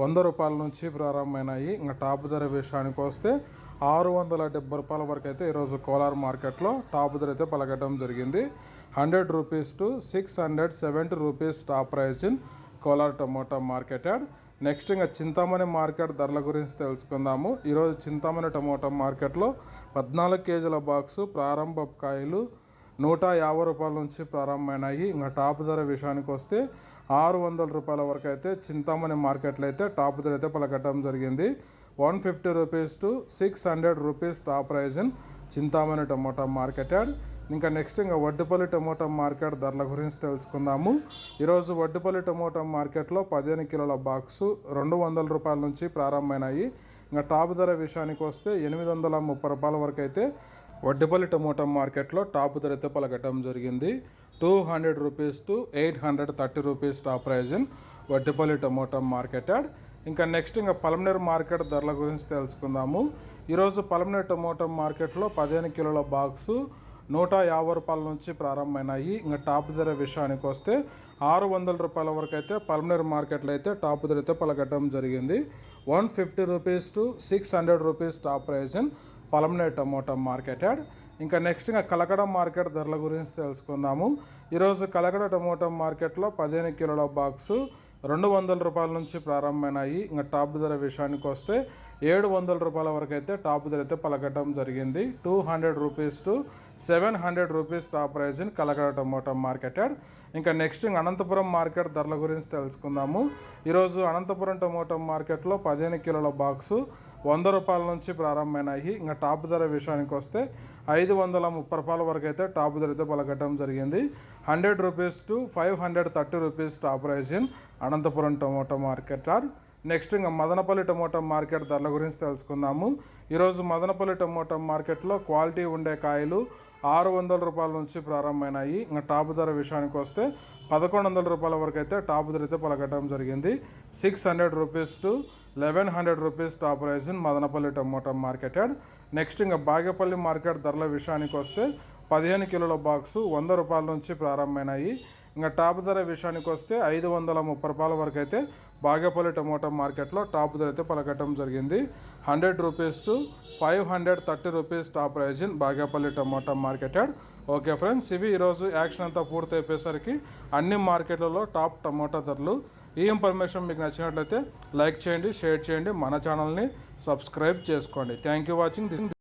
వంద రూపాయల నుంచి ప్రారంభమైనాయి. ఇంకా టాప్ ధర విషయానికి వస్తే ఆరు వందల డెబ్బై రూపాయల వరకు అయితే ఈరోజు కోలార్ మార్కెట్లో టాప్ ధర అయితే పలకడం జరిగింది. Hundred rupees to six hundred seventy rupees top price in Kolar tomato market yard. Next ఇంకా చింతామణి మార్కెట్ ధరల గురించి తెలుసుకుందాము. ఈరోజు చింతామణి టమోటా మార్కెట్లో పద్నాలుగు కేజీల బాక్సు ప్రారంభ కాయలు నూట యాభై రూపాయల నుంచి ప్రారంభమైనాయి. ఇంకా టాప్ ధర విషయానికి వస్తే ఆరు వందల రూపాయల వరకు అయితే చింతామణి మార్కెట్లో అయితే టాప్ ధర అయితే పలకట్టడం జరిగింది. One fifty rupees to six hundred rupees top price in Chintamani tomato market yard. ఇంకా నెక్స్ట్ ఇంకా వడ్డుపల్లి టమోటా మార్కెట్ ధరల గురించి తెలుసుకుందాము. ఈరోజు వడ్డుపల్లి టమోటా మార్కెట్లో పదిహేను కిలోల బాక్సు రెండు వందల రూపాయల నుంచి ప్రారంభమైనాయి. ఇంకా టాప్ ధర విషయానికి వస్తే ఎనిమిది వందల ముప్పై రూపాయల వరకు అయితే వడ్డిపల్లి టమోటా మార్కెట్లో టాప్ ధర అయితే పలకటం జరిగింది. Two hundred rupees to eight hundred thirty rupees top price in Vaddipalli tomato market add. ఇంకా నెక్స్ట్ ఇంకా పలమనేరు మార్కెట్ ధరల గురించి తెలుసుకుందాము. ఈరోజు పలమనేరు టమోటా మార్కెట్లో పదిహేను కిలోల బాక్సు నూట యాభై రూపాయల నుంచి ప్రారంభమైనాయి. ఇంకా టాప్ ధర విషయానికి వస్తే ఆరు వందల రూపాయల వరకు అయితే పల్మనేర్ మార్కెట్లో అయితే టాప్ ధర అయితే జరిగింది. One fifty rupees to six hundred rupees top price and Palamaner tomato market add ఇంకా నెక్స్ట్ ఇంకా కలకడ మార్కెట్ ధరల గురించి తెలుసుకుందాము. ఈరోజు కలకడ టమోటా మార్కెట్లో పదిహేను కిలోల బాక్సు రెండు వందల రూపాయల నుంచి ప్రారంభమైనాయి. ఇంకా టాప్ ధర విషయానికి వస్తే ఏడు వందల రూపాయల వరకు అయితే టాప్ ధర అయితే పలకటం జరిగింది. Two hundred rupees to seven hundred rupees top price in Kalakada tomato market ఇంకా నెక్స్ట్ అనంతపురం మార్కెట్ ధరల గురించి తెలుసుకుందాము. ఈరోజు అనంతపురం టమోటా మార్కెట్లో పదిహేను కిలోల బాక్సు వంద రూపాయల నుంచి ప్రారంభమైనాయి. ఇంకా టాప్ ధర విషయానికి వస్తే ఐదు వందల ముప్పై రూపాయల వరకు అయితే టాప్ ధర అయితే పలకటం జరిగింది. Hundred rupees to five hundred thirty rupees top price in Anantapuram tomato market. Are next ఇంకా మదనపల్లి టమోటా మార్కెట్ ధరల గురించి తెలుసుకుందాము. ఈరోజు మదనపల్లి టమోటా మార్కెట్లో క్వాలిటీ ఉండే కాయలు ఆరు వందల రూపాయల నుంచి ప్రారంభమైనాయి. ఇంకా టాప్ ధర విషయానికి వస్తే పదకొండు వందల రూపాయల వరకు అయితే టాప్ ధర అయితే పలకటం జరిగింది. Six hundred rupees to eleven hundred rupees top price in Madanapalle tomato market next ఇంకా బాగేపల్లి మార్కెట్ ధరల విషయానికి వస్తే పదిహేను కిలోల బాక్సు వంద రూపాయల నుంచి ప్రారంభమైనాయి. ఇంకా టాప్ ధర విషయానికి వస్తే ఐదు వందల ముప్పై రూపాయల వరకు అయితే బాగేపల్లి టమోటా మార్కెట్లో టాప్ ధర అయితే పలకటం జరిగింది. Hundred rupees to five hundred thirty rupees top price in Bagepalli tomato market okay friends ఇవి ఈరోజు యాక్షన్ అంతా పూర్తి అయిపోయేసరికి అన్ని మార్కెట్లలో టాప్ టమోటా ధరలు. ఈ ఇన్ఫర్మేషన్ మీకు నచ్చినట్లయితే లైక్ చేయండి షేర్ చేయండి మన ఛానల్ని సబ్స్క్రైబ్ చేసుకోండి. Thank you watching. దిస్